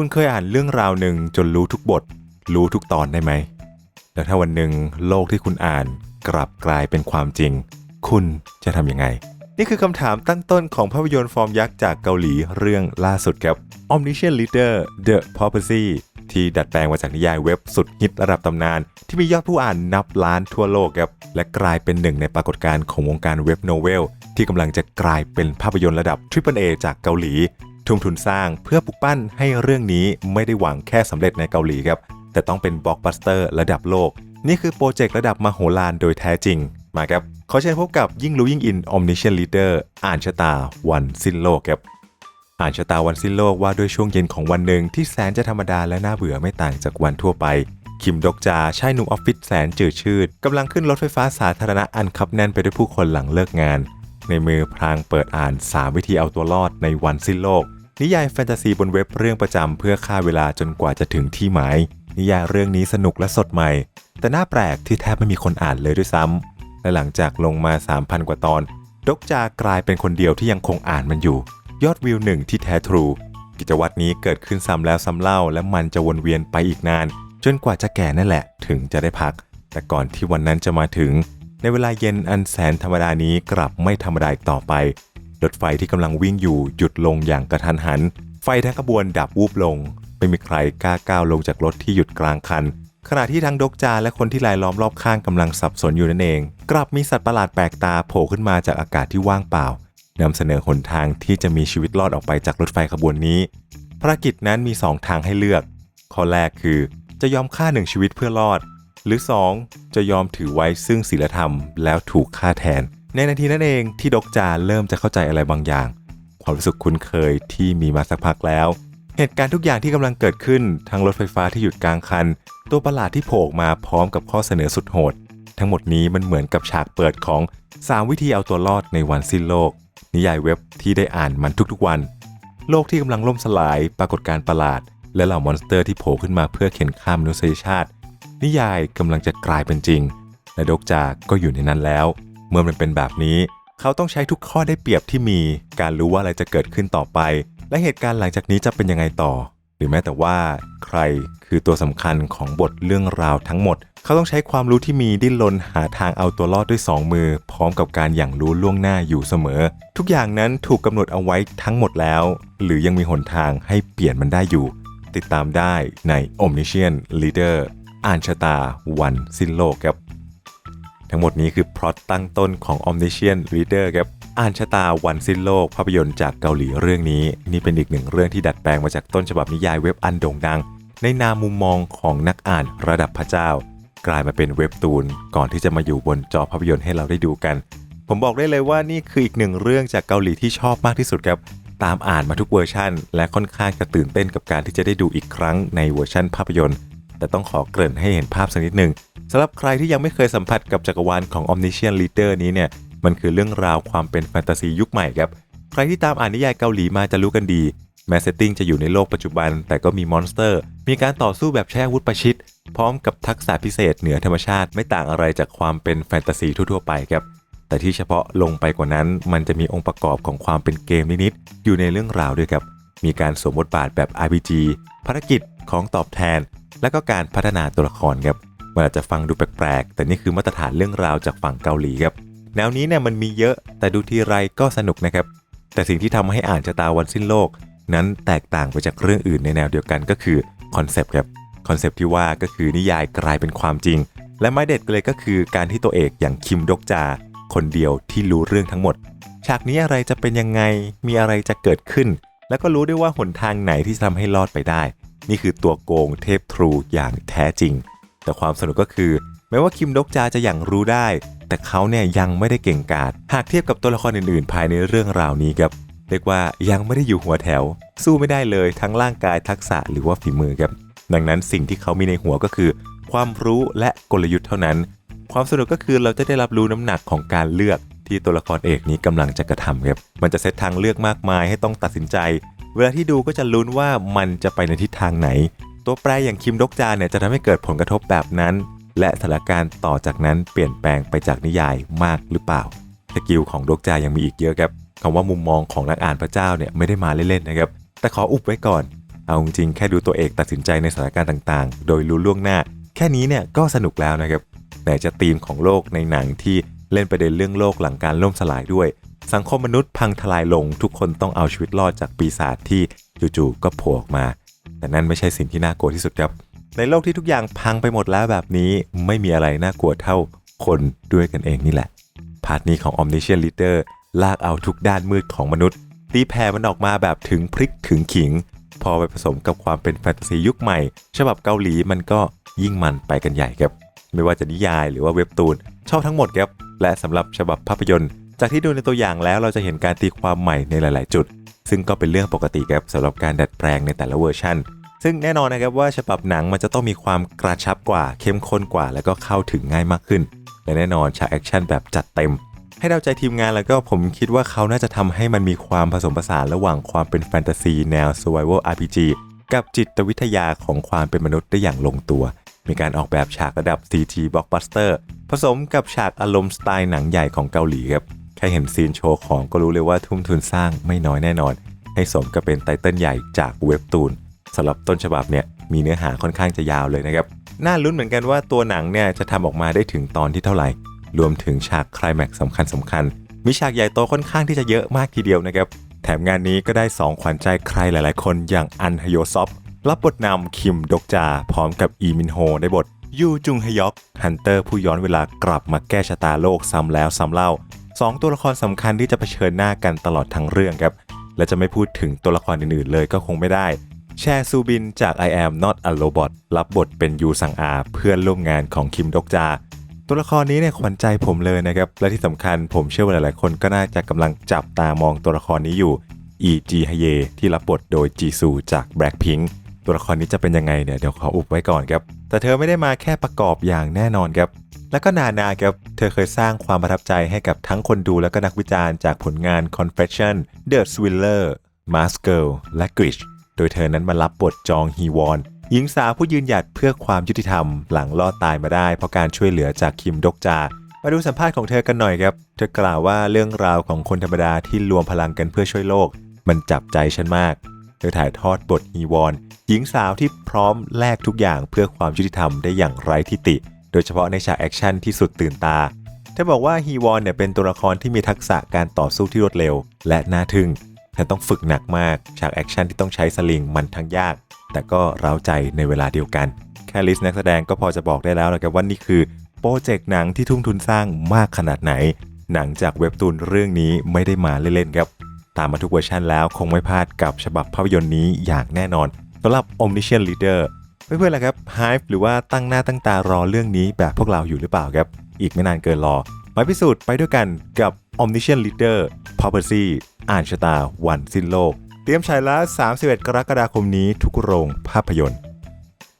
คุณเคยอ่านเรื่องราวหนึ่งจนรู้ทุกบท รู้ทุกตอนได้ไหม แล้วถ้าวันหนึ่งโลกที่คุณอ่านกลับกลายเป็นความจริง คุณจะทำยังไง นี่คือคำถามตั้งต้นของภาพยนตร์ฟอร์มยักษ์จากเกาหลีเรื่องล่าสุดครับ Omniscient Leader The Prophecy ที่ดัดแปลงมาจากนิยายเว็บสุดฮิตระดับตำนาน ที่มียอดผู้อ่านนับล้านทั่วโลกครับ และกลายเป็นหนึ่งในปรากฏการณ์ของวงการเว็บโนเวล ที่กำลังจะกลายเป็นภาพยนตร์ระดับ Triple A จากเกาหลี ทุ่มทุนสร้างเพื่อปลุกปั้นให้เรื่องนี้ไม่ได้หวังแค่สำเร็จในเกาหลีครับ แต่ต้องเป็นบล็อกบัสเตอร์ระดับโลก นี่คือโปรเจกต์ระดับมโหฬารโดยแท้จริง มาครับ ขอเชิญพบกับยิ่งรู้ยิ่งอิน Omniscient Leader อ่านชะตาวันสิ้นโลกครับอ่านชะตาวันสิ้นโลกว่าด้วยช่วงเย็นของวันหนึ่งที่แสนจะธรรมดาและน่าเบื่อไม่ต่างจากวันทั่วไป คิมดกจาชายหนุ่มออฟฟิศแสนจืดชืดกำลังขึ้นรถไฟฟ้าสาธารณะอันคับแน่นไปด้วยผู้คนหลังเลิกงาน ในมือพลางเปิดอ่าน 3 วิธีเอาตัวรอดในวันสิ้นโลก นิยายแฟนตาซีบนเว็บเรื่องประจำเพื่อฆ่าเวลาจนกว่าจะถึงที่หมาย นิยายเรื่องนี้สนุกและสดใหม่ แต่น่าแปลกที่แทบไม่มีคนอ่านเลยด้วยซ้ำและหลังจากลงมา 3,000 กว่าตอน ดกจากลายเป็นคนเดียวที่ยังคงอ่านมันอยู่ ยอดวิวหนึ่งที่แท้ทรู กิจวัตรนี้เกิดขึ้นซ้ำแล้วซ้ำเล่า และมันจะวนเวียนไปอีกนาน จนกว่าจะแก่นั่นแหละ ถึงจะได้พัก แต่ก่อนที่วันนั้นจะมาถึง ในเวลาเย็นอันแสนธรรมดานี้กลับไม่ธรรมดาอีกต่อไป รถไฟที่กำลังวิ่งอยู่หยุดลงอย่างกระทันหัน ไฟทั้งขบวนดับวูบลง ไม่มีใครกล้าก้าวลงจากรถที่หยุดกลางคัน ขณะที่ทั้งดกจาและคนที่รายล้อมรอบข้างกำลังสับสนอยู่นั่นเอง กลับมีสัตว์ประหลาดแปลกตาโผล่ขึ้นมาจากอากาศที่ว่างเปล่านำเสนอหนทางที่จะมีชีวิตรอดออกไปจากรถไฟขบวนนี้ ภารกิจนั้นมี 2 ทางให้เลือก ข้อแรกคือ จะยอมฆ่าหนึ่งชีวิตเพื่อรอด หรือ 2 จะยอมถือไว้ซึ่งศีลธรรมแล้วถูกฆ่าแทน ในนาทีนั้นเองที่ดกจาเริ่มจะเข้าใจอะไรบางอย่าง ความรู้สึกคุ้นเคยที่มีมาสักพักแล้ว เหตุการณ์ทุกอย่างที่กำลังเกิดขึ้นทั้งรถไฟฟ้าที่หยุดกลางคัน ตัวประหลาดที่โผล่มาพร้อมกับข้อเสนอสุดโหด ทั้งหมดนี้มันเหมือนกับฉากเปิดของ 3 วิธีเอาตัวรอดในวันสิ้นโลก นิยายเว็บที่ได้อ่านมันทุกๆวัน โลกที่กำลังล่มสลายปรากฏการณ์ประหลาด และเหล่ามอนสเตอร์ที่โผล่ขึ้นมาเพื่อเข็นฆ่ามนุษยชาติ นิยายกำลังจะกลายเป็นจริงและดกจากก็อยู่ในนั้นแล้ว เมื่อมันเป็นแบบนี้ เขาต้องใช้ทุกข้อได้เปรียบที่มี การรู้ว่าอะไรจะเกิดขึ้นต่อไป และเหตุการณ์หลังจากนี้จะเป็นยังไงต่อ หรือแม้แต่ว่า ใครคือตัวสำคัญของบทเรื่องราวทั้งหมด เขาต้องใช้ความรู้ที่มีดิ้นรนหาทางเอาตัวรอดด้วย 2 มือ พร้อมกับการอย่างรู้ล่วงหน้าอยู่เสมอ ทุกอย่างนั้นถูกกำหนดเอาไว้ทั้งหมดแล้ว หรือยังมีหนทางให้เปลี่ยนมันได้อยู่ ติดตามได้ใน Omniscient Leader อ่านชะตาวันสิ้นโลกครับ ทั้งหมดนี้คือพล็อตตั้งต้นของ Omniscient Reader ครับอ่านชะตาวันสิ้นโลกภาพยนตร์จากเกาหลีเรื่องนี้ นี่เป็นอีกหนึ่งเรื่องที่ดัดแปลงมาจากต้นฉบับนิยายเว็บอันโด่งดัง ในนามมุมมองของนักอ่านระดับพระเจ้า กลายมาเป็นเว็บตูน ก่อนที่จะมาอยู่บนจอภาพยนตร์ให้เราได้ดูกัน ผมบอกได้เลยว่านี่คืออีกหนึ่งเรื่องจากเกาหลีที่ชอบมากที่สุดครับตามอ่านมาทุกเวอร์ชันและค่อนข้างจะตื่นเต้นกับการที่จะได้ดูอีกครั้งในเวอร์ชันภาพยนตร์ แต่ต้องขอเกริ่นให้เห็นภาพสักนิดหนึ่งสำหรับใครที่ยังไม่เคยสัมผัสกับจักรวาลของ Omniscient Leader นี้เนี่ยมันคือเรื่องราวความเป็นแฟนตาซียุคใหม่ครับ ใครที่ตามอ่านนิยายเกาหลีมาจะรู้กันดีแม้เซตติ้งจะอยู่ในโลกปัจจุบัน แต่ก็มีมอนสเตอร์ มีการต่อสู้แบบใช้อาวุธประชิด พร้อมกับทักษะพิเศษเหนือธรรมชาติไม่ต่างอะไรจากความเป็นแฟนตาซีทั่วๆไปครับ แต่ที่เฉพาะลงไปกว่านั้น มันจะมีองค์ประกอบของความเป็นเกมนิดๆอยู่ในเรื่องราวด้วยครับ มีการสวมบทบาทแบบ RPG ภารกิจของตอบแทน และก็การพัฒนาตัวละครครับมันอาจจะฟังดูแปลกๆ แต่นี่คือมาตรฐานเรื่องราวจากฝั่งเกาหลีครับแนวนี้เนี่ยมันมีเยอะแต่ดูทีไรก็สนุกนะครับ แต่สิ่งที่ทำให้อ่านชะตาวันสิ้นโลก นั้นแตกต่างไปจากเรื่องอื่นในแนวเดียวกันก็คือคอนเซปต์ครับคอนเซปต์ที่ว่าก็คือนิยายกลายเป็นความจริง และไม้เด็ดเลยก็คือการที่ตัวเอกอย่างคิมดกจา คนเดียวที่รู้เรื่องทั้งหมด ฉากนี้อะไรจะเป็นยังไงมีอะไรจะเกิดขึ้น แล้วก็รู้ด้วยว่าหนทางไหนที่จะทำให้รอดไปได้ นี่คือตัวโกงเทพทรูอย่างแท้จริง แต่ความสนุกก็คือ แม้ว่าคิมดกจาจะอย่างรู้ได้ แต่เขาเนี่ยยังไม่ได้เก่งกาจหากเทียบกับตัวละครอื่นๆ ภายในเรื่องราวนี้ครับเรียกว่ายังไม่ได้อยู่หัวแถว สู้ไม่ได้เลยทั้งร่างกายทักษะหรือว่าฝีมือครับดังนั้นสิ่งที่เขามีในหัวก็คือ ความรู้และกลยุทธ์เท่านั้น ความสนุกก็คือเราจะได้รับรู้น้ำหนักของการเลือกที่ตัวละครเอกนี้กำลังจะกระทำครับมันจะเซตทางเลือกมากมายให้ต้องตัดสินใจ เวลาที่ดูก็จะลุ้นว่ามันจะไปในทิศทางไหน ตัวแปรอย่างคิมดกจาเนี่ยจะทำให้เกิดผลกระทบแบบนั้น และสถานการณ์ต่อจากนั้นเปลี่ยนแปลงไปจากนิยายมากหรือเปล่าสกิลของดกจายังมีอีกเยอะครับคำว่ามุมมองของนักอ่านพระเจ้าเนี่ยไม่ได้มาเล่นๆนะครับแต่ขออุบไว้ก่อน เอาจริงแค่ดูตัวเอกตัดสินใจในสถานการณ์ต่างๆ โดยรู้ล่วงหน้า แค่นี้เนี่ยก็สนุกแล้วนะครับไหนจะธีมของโลกในหนังที่เล่นประเด็นเรื่องโลกหลังการล่มสลายด้วย สังคมมนุษย์พังทลายลงทุกคนต้องเอาชีวิตรอดจากปีศาจที่จู่ๆก็โผล่ออกมา แต่นั่นไม่ใช่สิ่งที่น่ากลัวที่สุดครับ ในโลกที่ทุกอย่างพังไปหมดแล้วแบบนี้ไม่มีอะไรน่ากลัวเท่าคนด้วยกันเองนี่แหละ พาร์ทนี้ของ Omniscient Leader ลากเอาทุกด้านมืดของมนุษย์ตีแผ่มันออกมาแบบถึงพริกถึงขิง พอไปผสมกับความเป็นแฟนตาซียุคใหม่ ฉบับเกาหลีมันก็ยิ่งมันไปกันใหญ่ครับ ไม่ว่าจะนิยายหรือว่าเว็บตูน ชอบทั้งหมดครับ และสำหรับฉบับภาพยนตร์ จากที่ดูในตัวอย่างแล้วเราจะเห็นการตีความใหม่ในหลาย ๆ จุด ซึ่งก็เป็นเรื่องปกติครับสำหรับการดัดแปลงในแต่ละเวอร์ชันซึ่งแน่นอนนะครับว่าฉบับหนังมันจะต้องมีความกระชับกว่าเข้มข้นกว่า แล้วก็เข้าถึงง่ายมากขึ้น และแน่นอนฉากแอคชั่นแบบจัดเต็ม ให้เดาใจทีมงานแล้วก็ผมคิดว่าเขาน่าจะทำให้มันมีความผสมผสานระหว่างความเป็นแฟนตาซีแนว survival RPG กับจิตวิทยาของความเป็นมนุษย์ได้อย่างลงตัว มีการออกแบบฉากระดับ CG blockbuster ผสมกับฉากอารมณ์สไตล์หนังใหญ่ของเกาหลีครับ แค่เห็นซีนโชว์ของก็รู้เลยว่าทุ่มทุนสร้างไม่น้อยแน่นอน ให้สมกับเป็นไตเติ้ลใหญ่จากเว็บตูนสำหรับต้นฉบับเนี่ยมีเนื้อหาค่อนข้างจะยาวเลยนะครับ น่าลุ้นเหมือนกันว่าตัวหนังเนี่ยจะทำออกมาได้ถึงตอนที่เท่าไหร่ รวมถึงฉากคลายแม็กสำคัญสำคัญ มีฉากใหญ่โตค่อนข้างที่จะเยอะมากทีเดียวนะครับ แถมงานนี้ก็ได้ 2 ขวัญใจใครหลายๆ คนอย่างอันฮโยซอฟรับบทนำคิมดกจา พร้อมกับอีมินโฮในบทยูจุงฮยอกฮันเตอร์ผู้ย้อนเวลากลับมาแก้ชะตาโลกซ้ำแล้วซ้ำเล่า สองตัวละครสำคัญที่จะเผชิญหน้ากันตลอดทั้งเรื่องครับ และจะไม่พูดถึงตัวละครอื่นๆเลยก็คงไม่ได้ แชร์ซูบินจาก I am not a robot รับบทเป็นยูซังอา เพื่อนร่วมงานของคิมดกจา ตัวละครนี้เนี่ยขวัญใจผมเลยนะครับ และที่สำคัญผมเชื่อว่าหลายๆ คนก็น่าจะกำลังจับตามองตัวละครนี้อยู่อีจีฮเยที่รับบทโดยจีซูจาก Blackpink ตัวละครนี้จะเป็นยังไงเนี่ยเดี๋ยวขออุบไว้ก่อนครับ แต่เธอไม่ได้มาแค่ประกอบอย่างแน่นอนครับ แล้วก็นานาครับ เธอเคยสร้างความประทับใจให้กับทั้งคนดูและก็นักวิจารณ์จากผลงาน Confession The Swiller Mask Girl และ Grish โดยเธอนั้นมารับบทจองฮีวอนหญิงสาวผู้ยืนหยัดเพื่อความยุติธรรม หลังรอดตายมาได้เพราะการช่วยเหลือจากคิมดกจา มาดูสัมภาษณ์ของเธอกันหน่อยครับ เธอกล่าวว่าเรื่องราวของคนธรรมดาที่รวมพลังกันเพื่อช่วยโลก มันจับใจฉันมาก เธอถ่ายทอดบทฮีวอนหญิงสาวที่พร้อมแลกทุกอย่างเพื่อความยุติธรรมได้อย่างไร้ทิฏฐิ โดยเฉพาะในฉากแอคชั่นที่สุดตื่นตาเธอบอกว่าฮีวอนเนี่ยเป็นตัวละครที่มีทักษะการต่อสู้ที่รวดเร็ว และน่าทึ่งเธอต้องฝึกหนักมาก ฉากแอคชั่นที่ต้องใช้สลิงมันทั้งยาก แต่ก็เร้าใจในเวลาเดียวกัน แค่ลิสต์นักแสดงก็พอจะบอกได้แล้วนะครับว่านี่คือโปรเจกต์หนังที่ทุ่มทุนสร้างมากขนาดไหน หนังจากเว็บตูนเรื่องนี้ไม่ได้มาเล่นๆครับตามมาทุกเวอร์ชันแล้วคงไม่พลาดกับฉบับภาพยนตร์นี้อย่างแน่นอนสำหรับ Omniscient Leader เพื่อนๆล่ะครับ Hype หรือว่าตั้งหน้าตั้งตารอเรื่องนี้แบบพวกเราอยู่หรือเปล่าครับ อีกไม่นานเกินรอมาพิสูจน์ไปด้วยกันกับ Omniscient Leader Prophecy อ่านชะตาวันสิ้นโลก เตรียมฉายแล้ว31 กรกฎาคมนี้ทุกโรงภาพยนตร์